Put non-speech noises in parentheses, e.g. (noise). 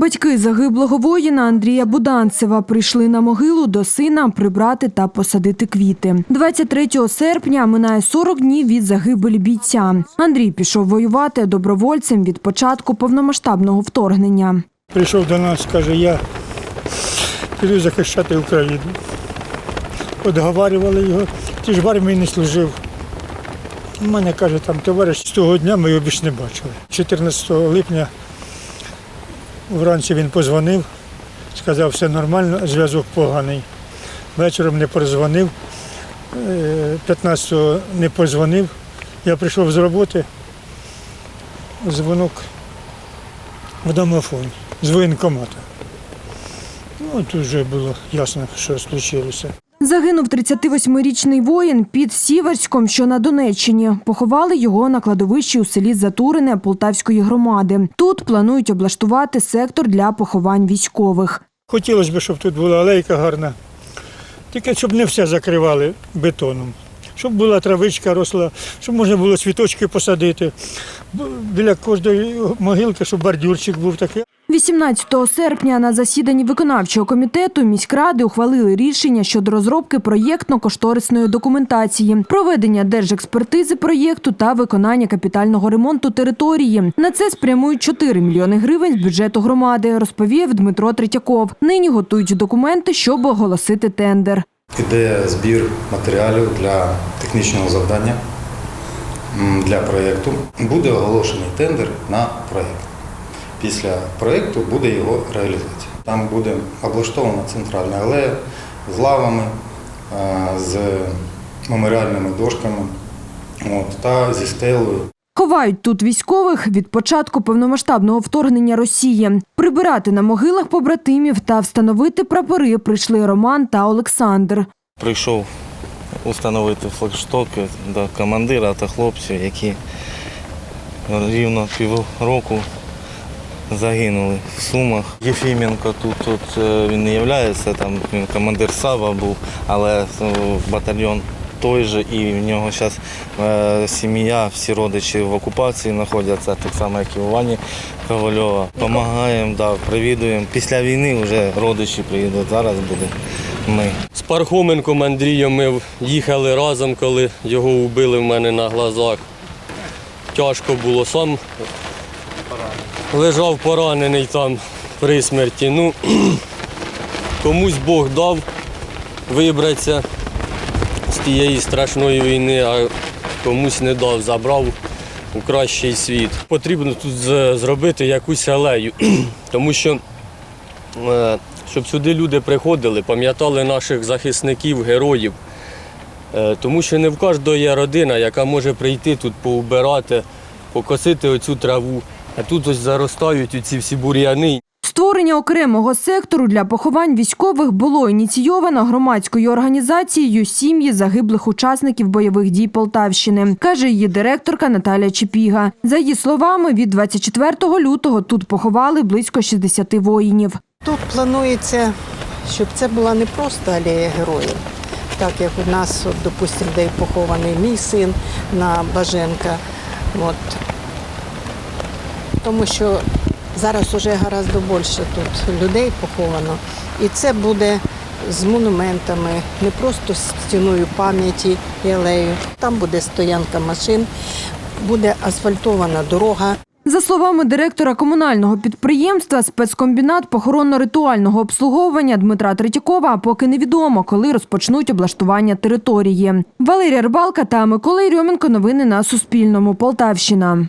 Батьки загиблого воїна Андрія Буданцева прийшли на могилу до сина прибрати та посадити квіти. 23 серпня минає 40 днів від загибелі бійця. Андрій пішов воювати добровольцем від початку повномасштабного вторгнення. Прийшов до нас, каже, я піду захищати Україну. Одговарювали його, ти ж в армії не служив. У мене каже, там товариш з того дня ми його більше не бачили. 14 липня вранці він позвонив, сказав, все нормально, зв'язок поганий. Вечором не перезвонив, е, 15-го не позвонив. Я прийшов з роботи, дзвонок в домофон з воєнкомата. Ну, тут вже було ясно, що случилося. Загинув 38-річний воїн під Сіверськом, що на Донеччині. Поховали його на кладовищі у селі Затурине Полтавської громади. Тут планують облаштувати сектор для поховань військових. Хотілося б, щоб тут була алейка гарна. Тільки щоб не все закривали бетоном. Щоб була травичка росла, щоб можна було цвіточки посадити. Біля кожної могилки, щоб бордюрчик був такий. 18 серпня на засіданні виконавчого комітету міськради ухвалили рішення щодо розробки проєктно-кошторисної документації, проведення держекспертизи проєкту та виконання капітального ремонту території. На це спрямують 4 мільйони гривень з бюджету громади, розповів Дмитро Третьяков. Нині готують документи, щоб оголосити тендер. Іде збір матеріалів для технічного завдання для проєкту. Буде оголошений тендер на проєкт. Після проєкту буде його реалізація. Там буде облаштована центральна алея з лавами, з меморіальними дошками от, та зі стелею. Ховають тут військових від початку повномасштабного вторгнення Росії. Прибирати на могилах побратимів та встановити прапори прийшли Роман та Олександр. прийшов установити флагштоки до командира та хлопців, які рівно півроку загинули в Сумах. Єфіменко тут, тут е, він не є, там він командир САВА був, але е, батальйон той же, і в нього зараз сім'я, всі родичі в окупації знаходяться, так само, як і у Вані Ковальова. Помагаємо, да, привідуємо. Після війни вже родичі приїдуть, зараз буде ми. З Пархоменком Андрієм ми їхали разом, коли його вбили в мене на глазах. Тяжко було сам. Лежав поранений там при смерті. Ну, (clears throat) комусь Бог дав вибратися з тієї страшної війни, а комусь не дав, забрав у кращий світ. Потрібно тут зробити якусь алею, (clears throat) тому що е, щоб сюди люди приходили, пам'ятали наших захисників, героїв. Е, Тому що не в кожного є родина, яка може прийти тут поубирати, покосити оцю траву. А тут ось заростають оці всі бур'яни. Створення окремого сектору для поховань військових було ініційовано громадською організацією сім'ї загиблих учасників бойових дій Полтавщини, каже її директорка Наталя Чепіга. За її словами, від 24 лютого тут поховали близько 60 воїнів. Тут планується, щоб це була не просто алея героїв, так як у нас, от, допустимо, де похований мій син на Баженка. От. Тому що зараз вже гораздо більше тут людей поховано. І це буде з монументами, не просто з стіною пам'яті і алеєю. Там буде стоянка машин, буде асфальтована дорога. За словами директора комунального підприємства, спецкомбінат похоронно-ритуального обслуговування Дмитра Третьякова поки невідомо, коли розпочнуть облаштування території. Валерія Рибалка та Микола Єрьоменко. Новини на Суспільному. Полтавщина.